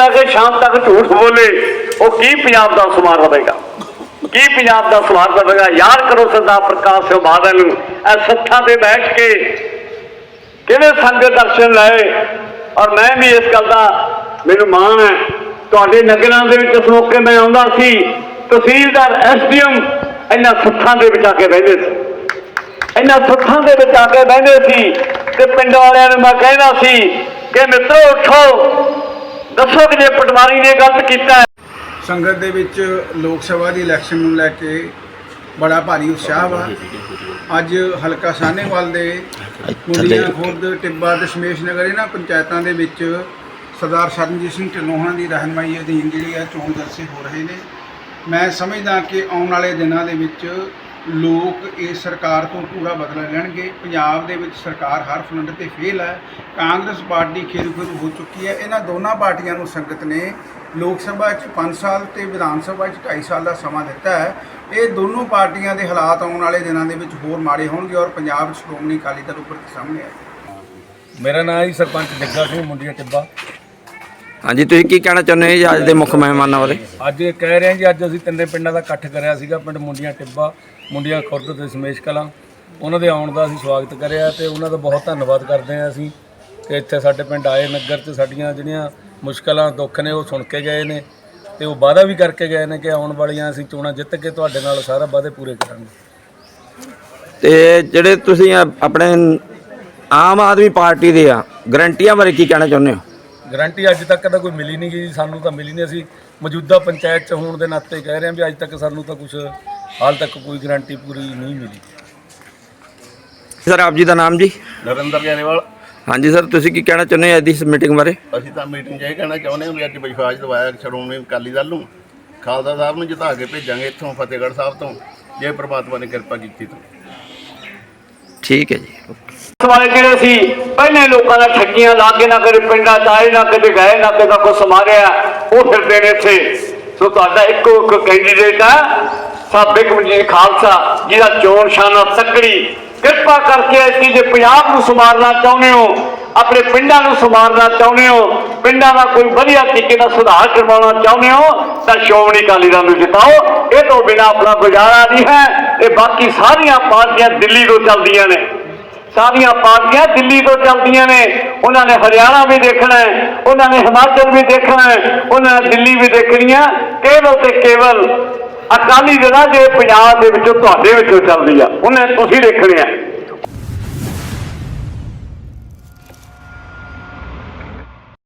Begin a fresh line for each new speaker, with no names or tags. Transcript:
ਲੈ ਕੇ ਸ਼ਾਮ ਤੱਕ ਝੂਠ ਬੋਲੇ, ਉਹ ਕੀ ਪੰਜਾਬ ਦਾ ਸਮਾਰ ਹੋਵੇਗਾ ਕੀ ਪੰਜਾਬ ਦਾ ਸਮਾਰ ਰਵੇਗਾ? ਯਾਦ ਕਰੋ ਸਰਦਾਰ ਪ੍ਰਕਾਸ਼ ਸਿੰਘ ਬਾਦਲ ਨੂੰ, ਇਹ ਸੱਥਾਂ ਤੇ ਬੈਠ ਕੇ ਕਿਹੜੇ ਸੰਗਤ ਦਰਸ਼ਨ ਲਏ? ਔਰ ਮੈਂ ਵੀ ਇਸ ਗੱਲ ਦਾ ਮੈਨੂੰ ਮਾਣ ਹੈ, ਤੁਹਾਡੇ ਨਗਰਾਂ ਦੇ ਵਿੱਚ ਇਸ ਮੌਕੇ ਮੈਂ ਆਉਂਦਾ ਸੀ, ਤਹਿਸੀਲਦਾਰ ਐਸਡੀਐਮ ਇਹਨਾਂ ਸੱਥਾਂ ਦੇ ਵਿੱਚ ਆ ਕੇ ਬਹਿੰਦੇ ਸੀ। ਇਹਨਾਂ ਸੱਥਾਂ ਦੇ ਵਿੱਚ ਆ ਕੇ ਬਹਿੰਦੇ ਸੀ ਤੇ ਪਿੰਡ ਵਾਲਿਆਂ ਨੂੰ ਮੈਂ ਕਹਿੰਦਾ ਸੀ ਕਿ ਮਿੱਤਰੋ, ਉੱਠੋ। ਦੱਸੋ ਕਿ ਜੇ ਪਟਵਾਰੀ ਨੇ ਗਲਤ ਕੀਤਾ ਹੈ।
ਸੰਗਤ ਦੇ ਵਿੱਚ ਲੋਕ ਸਭਾ ਦੀ ਇਲੈਕਸ਼ਨ ਨੂੰ ਲੈ ਕੇ ਬੜਾ ਭਾਰੀ ਉਤਸ਼ਾਹ ਵਾ। ਅੱਜ ਹਲਕਾ ਸਾਹਨੇਵਾਲ ਦੇ ਮੁੰਡੀਆਂ ਖੁਰਦ ਟਿੱਬਾ ਦਸ਼ਮੇਸ਼ ਨਗਰ ਇਹਨਾਂ ਪੰਚਾਇਤਾਂ ਦੇ ਵਿੱਚ ਸਰਦਾਰ ਸਰਨਜੀਤ ਸਿੰਘ ਢਿੱਲੋਂ ਦੀ ਰਹਿਨਮਾਈ ਅਧੀਨ ਜਿਹੜੀ ਆ ਚੋਣ ਜਲਸੇ ਹੋ ਰਹੇ ਨੇ। ਮੈਂ ਸਮਝਦਾ ਕਿ ਆਉਣ ਵਾਲੇ ਦਿਨਾਂ ਦੇ ਵਿੱਚ ਲੋਕ ਇਸ ਸਰਕਾਰ ਤੋਂ ਪੂਰਾ ਬਦਲਾ ਲੈਣਗੇ। ਪੰਜਾਬ ਦੇ ਵਿੱਚ ਸਰਕਾਰ ਹਰ ਫਰੰਟ ਤੇ ਫੇਲ ਹੈ। ਕਾਂਗਰਸ ਪਾਰਟੀ ਖੇਰੂ ਖੇਰੂ ਹੋ ਚੁੱਕੀ ਹੈ। ਇਹਨਾਂ ਦੋਨਾਂ ਪਾਰਟੀਆਂ ਨੂੰ ਸੰਗਤ ਨੇ ਲੋਕ ਸਭਾ 'ਚ 5 ਸਾਲ ਤੇ ਵਿਧਾਨ ਸਭਾ 'ਚ 2.5 ਸਾਲ ਦਾ ਸਮਾਂ ਦਿੱਤਾ ਹੈ। ਇਹ ਦੋਨੋਂ ਪਾਰਟੀਆਂ ਦੇ ਹਾਲਾਤ ਆਉਣ ਵਾਲੇ ਦਿਨਾਂ ਦੇ ਵਿੱਚ ਹੋਰ ਮਾੜੇ ਹੋਣਗੇ ਔਰ ਪੰਜਾਬ 'ਚ ਸ਼੍ਰੋਮਣੀ ਅਕਾਲੀ ਦਲ ਉੱਪਰ ਸਾਹਮਣੇ ਆਏਗਾ।
ਮੇਰਾ ਨਾਮ ਹੈ ਸਰਪੰਚ ਜੱਗਾ ਸਿੰਘ, ਮੁੰਡੀਆਂ ਟਿੱਬਾ।
ਹਾਂਜੀ ਤੁਸੀਂ ਕੀ ਕਹਿਣਾ ਚਾਹੁੰਦੇ ਹੋ ਜੀ ਅੱਜ ਦੇ ਮੁੱਖ ਮਹਿਮਾਨਾਂ ਬਾਰੇ?
ਅੱਜ ਇਹ ਕਹਿ ਰਹੇ ਹਾਂ ਜੀ ਅੱਜ ਅਸੀਂ ਤਿੰਨੇ ਪਿੰਡਾਂ ਦਾ ਇਕੱਠ ਕਰਿਆ ਸੀਗਾ ਪਿੰਡ ਮੁੰਡੀਆਂ ਟਿੱਬਾ ਮੁੰਡੀਆਂ ਖੁਰਦ ਤੇ ਸਮੇਸ਼ ਕਲਾਂ। ਉਹਨਾਂ ਦੇ ਆਉਣ ਦਾ ਅਸੀਂ ਸਵਾਗਤ ਕਰਿਆ ਤੇ ਉਹਨਾਂ ਦਾ ਬਹੁਤ ਧੰਨਵਾਦ ਕਰਦੇ ਹਾਂ ਅਸੀਂ ਕਿ ਇੱਥੇ ਸਾਡੇ ਪਿੰਡ ਆਏ ਨਗਰ 'ਚ ਸਾਡੀਆਂ ਜਿਹੜੀਆਂ ਮੁਸ਼ਕਲਾਂ ਦੁੱਖ ਨੇ ਉਹ ਸੁਣ ਕੇ ਗਏ ਨੇ ਤੇ ਉਹ ਵਾਅਦਾ ਵੀ ਕਰਕੇ ਗਏ ਨੇ ਕਿ ਆਉਣ ਵਾਲੀਆਂ ਅਸੀਂ ਚੋਣਾਂ ਜਿੱਤ ਕੇ ਤੁਹਾਡੇ ਨਾਲ ਸਾਰਾ ਵਾਅਦੇ ਪੂਰੇ ਕਰਾਂਗੇ।
ਤੇ ਜਿਹੜੇ ਤੁਸੀਂ ਆ- ਆਪਣੇ ਆਮ ਆਦਮੀ ਪਾਰਟੀ ਦੇ ਆ ਗਰੰਟੀਆਂ ਬਾਰੇ ਕੀ ਕਹਿਣਾ ਚਾਹੁੰਦੇ ਹੋ?
ਗਾਰੰਟੀ ਅੱਜ ਤੱਕ ਤਾਂ ਕੋਈ ਮਿਲੀ ਨਹੀਂ ਗਈ ਸਾਨੂੰ ਤਾਂ ਮਿਲੀ ਨਹੀਂ ਅਸੀਂ। ਮੌਜੂਦਾ ਪੰਚਾਇਤ ਚ ਹੋਣ ਦੇ ਨਾਤੇ ਕਹਿ ਰਹੇ ਹਾਂ ਵੀ ਅੱਜ ਤੱਕ ਸਾਨੂੰ ਤਾਂ ਕੁਝ ਹਾਲ ਤੱਕ ਕੋਈ ਗਾਰੰਟੀ ਪੂਰੀ ਨਹੀਂ ਮਿਲੀ।
ਸਰ ਆਪ ਜੀ ਦਾ ਨਾਮ ਜੀ?
ਨਰਿੰਦਰ ਗੈਰੇਵਾਲ
ਹਾਂਜੀ ਸਰ ਤੁਸੀਂ ਕੀ ਕਹਿਣਾ ਚਾਹੁੰਦੇ ਹੋ ਅੱਜ ਦੀ ਇਸ ਮੀਟਿੰਗ ਬਾਰੇ?
ਅਸੀਂ ਤਾਂ ਮੀਟਿੰਗ 'ਚ ਇਹ ਕਹਿਣਾ ਚਾਹੁੰਦੇ ਹਾਂ ਵੀ ਅੱਜ ਵਿਸ਼ਵਾਸ ਦਵਾਇਆ ਸ਼੍ਰੋਮਣੀ ਅਕਾਲੀ ਦਲ ਨੂੰ। ਖਾਲਸਾ ਸਾਹਿਬ ਨੂੰ ਜਿਤਾ ਕੇ ਭੇਜਾਂਗੇ ਇੱਥੋਂ ਫਤਿਹਗੜ੍ਹ ਸਾਹਿਬ ਤੋਂ ਜੇ ਪ੍ਰਮਾਤਮਾ ਨੇ ਕਿਰਪਾ ਕੀਤੀ ਤਾਂ।
ਠੀਕ ਹੈ ਜੀ।
ਵਾਲੇ ਜਿਹੜੇ ਸੀ? ਪਹਿਲੇ ਲੋਕਾਂ ਦਾ ਠੱਗੀਆਂ ਲਾ ਕੇ ਨਾ ਕਦੇ ਪਿੰਡਾਂ ਚ ਆਏ, ਨਾ ਕਦੇ ਗਏ, ਨਾ ਕਦੇ ਕੋਈ ਸਮਾਰਿਆ। ਉਹ ਫਿਰਦੇ ਨੇ ਇੱਥੇ। ਸੋ ਤੁਹਾਡਾ ਇੱਕੋ ਇੱਕ ਕੈਂਡੀਡੇਟ ਆ ਸਾਬਿਕ ਮਜੀਦ ਖਾਲਸਾ, ਜਿਹਦਾ ਚੋਣ ਸ਼ਾਨਾ ਤਕੜੀ। ਕਿਰਪਾ ਕਰਕੇ ਐਸੀ ਜੇ ਪੰਜਾਬ ਨੂੰ ਸੰਭਾਲਣਾ ਚਾਹੁੰਦੇ ਹੋ, ਆਪਣੇ ਪਿੰਡਾਂ ਨੂੰ ਸੰਭਾਲਣਾ ਚਾਹੁੰਦੇ ਹੋ, ਪਿੰਡਾਂ ਦਾ ਕੋਈ ਵਧੀਆ ਤਰੀਕੇ ਨਾਲ ਸੁਧਾਰ ਕਰਵਾਉਣਾ ਚਾਹੁੰਦੇ ਹੋ, ਤਾਂ ਸ਼੍ਰੋਮਣੀ ਅਕਾਲੀ ਦਲ ਨੂੰ ਜਿਤਾਓ। ਇਹ ਤੋਂ ਬਿਨਾ ਆਪਣਾ ਗੁਜ਼ਾਰਾ ਨਹੀਂ ਹੈ। ਇਹ ਬਾਕੀ ਸਾਰੀਆਂ ਪਾਰਟੀਆਂ ਦਿੱਲੀ ਤੋਂ ਚੱਲਦੀਆਂ ਨੇ। ਸਾਰੀਆਂ ਪਾਰਟੀਆਂ ਦਿੱਲੀ ਤੋਂ ਚੱਲਦੀਆਂ ਨੇ। ਉਹਨਾਂ ਨੇ ਹਰਿਆਣਾ ਵੀ ਦੇਖਣਾ ਹੈ, ਉਹਨਾਂ ਨੇ ਹਿਮਾਚਲ ਵੀ ਦੇਖਣਾ ਹੈ, ਉਹਨਾਂ ਨੇ ਦਿੱਲੀ ਵੀ ਦੇਖਣੀ ਆ ਕੇਵਲ ਤੇ ਕੇਵਲ ਅਕਾਲੀ ਜਿਹੜਾ ਜੇ ਪੰਜਾਬ ਦੇ ਵਿੱਚੋਂ, ਤੁਹਾਡੇ ਵਿੱਚੋਂ ਚੱਲਦੀ ਆ, ਉਹਨੇ ਤੁਸੀਂ ਦੇਖਣੇ ਆ।